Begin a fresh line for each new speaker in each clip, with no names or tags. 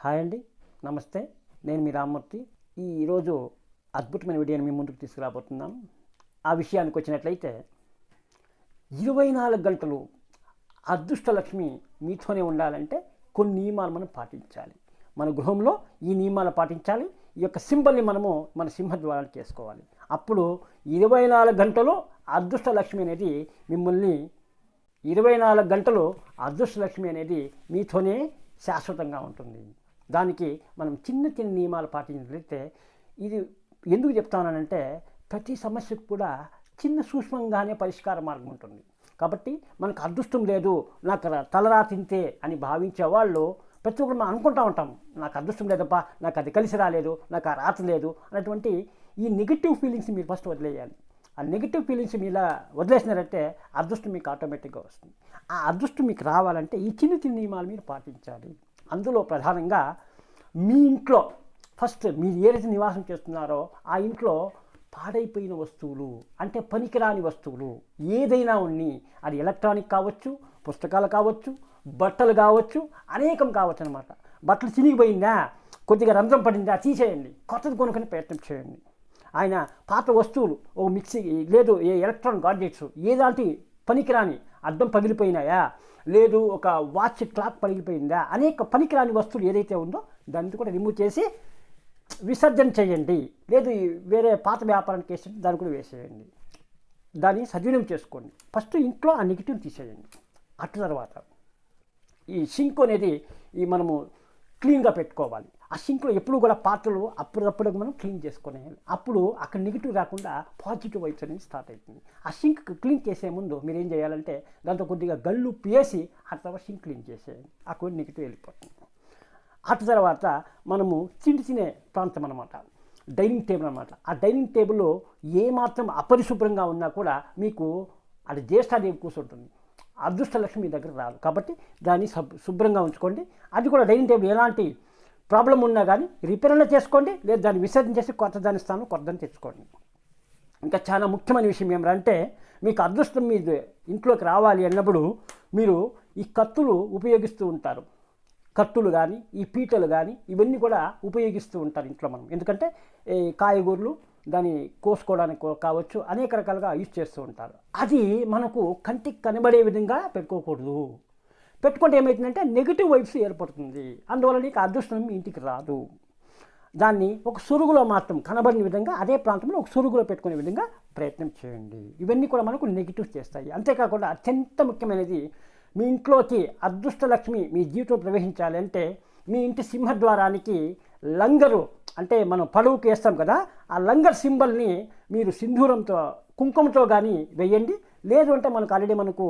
Hi అండి. నమస్తే. నేను మీ రామ్మూర్తి. ఈరోజు అద్భుతమైన వీడియోని మీ ముందుకు తీసుకురాబోతున్నాం. ఆ విషయానికి వచ్చినట్లయితే ఇరవై నాలుగు గంటలు అదృష్ట లక్ష్మి మీతోనే ఉండాలంటే కొన్ని నియమాలు మనం పాటించాలి. మన గృహంలో ఈ నియమాలు పాటించాలి. ఈ యొక్క సింబల్ని మనము మన సింహద్వారాలు చేసుకోవాలి. అప్పుడు ఇరవై నాలుగు గంటలు అదృష్ట లక్ష్మి అనేది మిమ్మల్ని ఇరవై నాలుగు గంటలు అదృష్టలక్ష్మి అనేది మీతోనే శాశ్వతంగా ఉంటుంది. దానికి మనం చిన్న చిన్న నియమాలు పాటించినట్లయితే ఇది ఎందుకు చెప్తానంటే ప్రతి సమస్యకు కూడా చిన్న సూక్ష్మంగానే పరిష్కార మార్గం ఉంటుంది. కాబట్టి మనకు అదృష్టం లేదు నాకు ర- తలరా తింతే అని భావించే వాళ్ళు ప్రతి ఒక్కరు మనం అనుకుంటా ఉంటాం. నాకు అదృష్టం లేదప్పా నాకు అది కలిసి రాలేదు నాకు ఆ రాత లేదు అనేటువంటి ఈ నెగిటివ్ ఫీలింగ్స్ మీరు ఫస్ట్ వదిలేయాలి. ఆ నెగిటివ్ ఫీలింగ్స్ మీలా వదిలేసినారంటే అదృష్టం మీకు ఆటోమేటిక్గా వస్తుంది. ఆ అదృష్టం మీకు రావాలంటే ఈ చిన్న చిన్న నియమాలు మీరు పాటించాలి. అందులో ప్రధానంగా మీ ఇంట్లో ఫస్ట్ మీరు ఏదైతే నివాసం చేస్తున్నారో ఆ ఇంట్లో పాడైపోయిన వస్తువులు అంటే పనికిరాని వస్తువులు ఏదైనా ఉన్ని అది ఎలక్ట్రానిక్ కావచ్చు పుస్తకాలు కావచ్చు బట్టలు కావచ్చు అనేకం కావచ్చు అనమాట బట్టలు చినిగిపోయిందా? కొద్దిగా రంధ్రం పడిందా? తీసేయండి. కొత్తది కొనుక్కొని ప్రయత్నం చేయండి. ఆయన పాత వస్తువులు ఓ మిక్సీ లేదు ఏ ఎలక్ట్రానిక్ గాడ్జెట్స్ ఏదాంటి పనికిరాని అద్దం పగిలిపోయినాయా? లేదు ఒక వాచ్ క్లాక్ పగిలిపోయిందా? అనేక పనికిరాని వస్తువులు ఏదైతే ఉందో దాన్ని కూడా రిమూవ్ చేసి విసర్జన చేయండి. లేదు వేరే పాత వ్యాపారానికి వేసేయండి దాన్ని కూడా వేసేయండి. దాన్ని సద్వినియోగం చేసుకోండి. ఫస్ట్ ఇంట్లో ఆ నెగిటివ్ తీసేయండి. అటు తర్వాత ఈ సింక్ అనేది ఈ మనము క్లీన్గా పెట్టుకోవాలి. ఆ సింక్లో ఎప్పుడు కూడా పాత్రలు అప్పుడప్పుడు మనం క్లీన్ చేసుకునేయాలి అప్పుడు అక్కడ నెగిటివ్ రాకుండా పాజిటివ్ వైబ్స్ అనేది స్టార్ట్ అవుతుంది. ఆ సింక్ క్లీన్ చేసే ముందు మీరు ఏం చేయాలంటే దాంతో కొద్దిగా గల్లు పేసి ఆ తర్వాత సింక్ క్లీన్ చేసేయాలి కొన్ని నెగిటివ్ వెళ్ళిపోతుంది. అటు తర్వాత మనము చిన్న తినే ప్రాంతం అనమాట డైనింగ్ టేబుల్ అనమాట ఆ డైనింగ్ టేబుల్లో ఏమాత్రం అపరిశుభ్రంగా ఉన్నా కూడా మీకు అది జ్యేష్ఠాదేవి కూర్చుంటుంది. అదృష్ట లక్ష్మి మీ దగ్గర రాదు. కాబట్టి దాన్ని సబ్ శుభ్రంగా ఉంచుకోండి. అది కూడా డైనింగ్ టేబుల్ ఎలాంటి ప్రాబ్లం ఉన్నా కానీ రిపేర్ అయినా చేసుకోండి లేదా దాన్ని విసర్జన చేసి కొత్త దాని స్థానం కొత్తదాన్ని తెచ్చుకోండి. ఇంకా చాలా ముఖ్యమైన విషయం ఏమిటంటే మీకు అదృష్టం మీద ఇంట్లోకి రావాలి అన్నప్పుడు మీరు ఈ కత్తులు ఉపయోగిస్తూ ఉంటారు. కత్తులు కానీ ఈ పీటలు కానీ ఇవన్నీ కూడా ఉపయోగిస్తూ ఉంటారు ఇంట్లో మనం. ఎందుకంటే కాయగూరలు దాన్ని కోసుకోవడానికి కావచ్చు అనేక రకాలుగా యూజ్ చేస్తూ ఉంటారు. అది మనకు కంటికి కనబడే విధంగా పెట్టుకోకూడదు. పెట్టుకుంటే ఏమవుతుందంటే నెగిటివ్ వైబ్స్ ఏర్పడుతుంది. అందువల్ల నీకు అదృష్టం మీ ఇంటికి రాదు. దాన్ని ఒక సురుగులో మాత్రం కనబడిన విధంగా అదే ప్రాంతంలో ఒక సురుగులో పెట్టుకునే విధంగా ప్రయత్నం చేయండి. ఇవన్నీ కూడా మనకు నెగిటివ్ చేస్తాయి. అంతేకాకుండా అత్యంత ముఖ్యమైనది మీ ఇంట్లోకి అదృష్ట లక్ష్మి మీ జీవితం ప్రవేశించాలి అంటే మీ ఇంటి సింహద్వారానికి లంగరు అంటే మనం పడవుకి వేస్తాం కదా ఆ లంగర్ సింబల్ని మీరు సింధూరంతో కుంకుమతో కానీ వేయండి. లేదు అంటే మనకు ఆల్రెడీ మనకు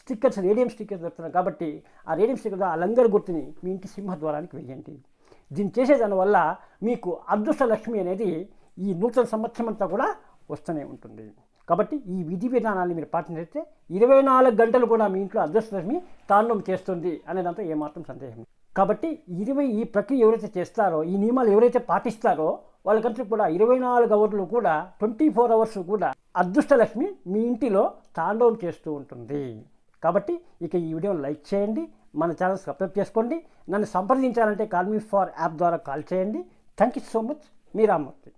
స్టిక్కర్స్ రేడియం స్టిక్కర్స్ దొరుకుతున్నాయి కాబట్టి ఆ రేడియం స్టిక్కర్ ఆ లంగర్ గుర్తుని మీ ఇంటి సింహద్వారానికి వేయండి. దీన్ని చేసేదాని వల్ల మీకు అదృష్ట లక్ష్మి అనేది ఈ నూతన సంవత్సరం అంతా కూడా వస్తూనే ఉంటుంది. కాబట్టి ఈ విధి విధానాన్ని మీరు పాటించితే ఇరవై నాలుగు గంటలు కూడా మీ ఇంట్లో అదృష్టలక్ష్మి తాండవం చేస్తుంది అనేదంతా ఏమాత్రం సందేహం కాబట్టి ఇరవై ఈ ప్రక్రియ ఎవరైతే చేస్తారో ఈ నియమాలు ఎవరైతే పాటిస్తారో వాళ్ళకంతా కూడా ఇరవై నాలుగు అవర్లు కూడా ట్వంటీ ఫోర్ అవర్స్ కూడా అదృష్టలక్ష్మి మీ ఇంటిలో తాండవం చేస్తూ ఉంటుంది. కాబట్టి ఇక ఈ వీడియోని లైక్ చేయండి మన ఛానల్ సబ్స్క్రైబ్ చేసుకోండి నన్ను సంప్రదించాలంటే కాల్మీ ఫార్ యాప్ ద్వారా కాల్ చేయండి. థ్యాంక్ యూ సో మచ్ మీ రామ్మూర్తి